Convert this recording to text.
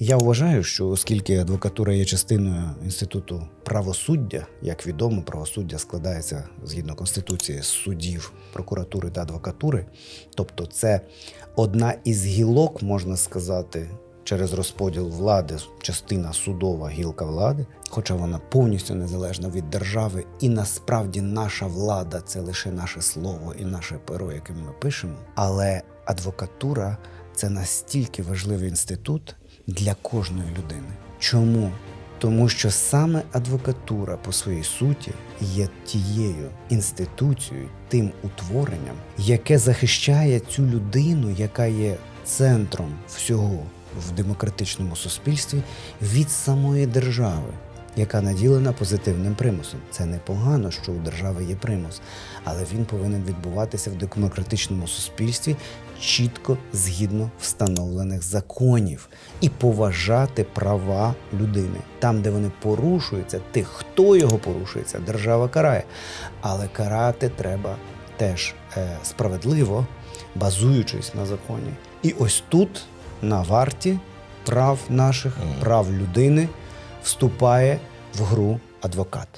Я вважаю, що оскільки адвокатура є частиною інституту правосуддя, як відомо, правосуддя складається згідно конституції з судів, прокуратури та адвокатури, тобто це одна із гілок, можна сказати, через розподіл влади, частина судова гілка влади, хоча вона повністю незалежна від держави, і насправді наша влада це лише наше слово і наше перо, яким ми пишемо. Але адвокатура це настільки важливий інститут для кожної людини. Чому? Тому що саме адвокатура по своїй суті є тією інституцією, тим утворенням, яке захищає цю людину, яка є центром всього в демократичному суспільстві від самої держави, яка наділена позитивним примусом. Це непогано, що у держави є примус, але він повинен відбуватися в демократичному суспільстві чітко згідно встановлених законів і поважати права людини. Там, де вони порушуються, тих, хто його порушується, держава карає. Але карати треба теж е, справедливо, базуючись на законі. І ось тут, на варті прав наших, прав людини, вступає в гру адвокат.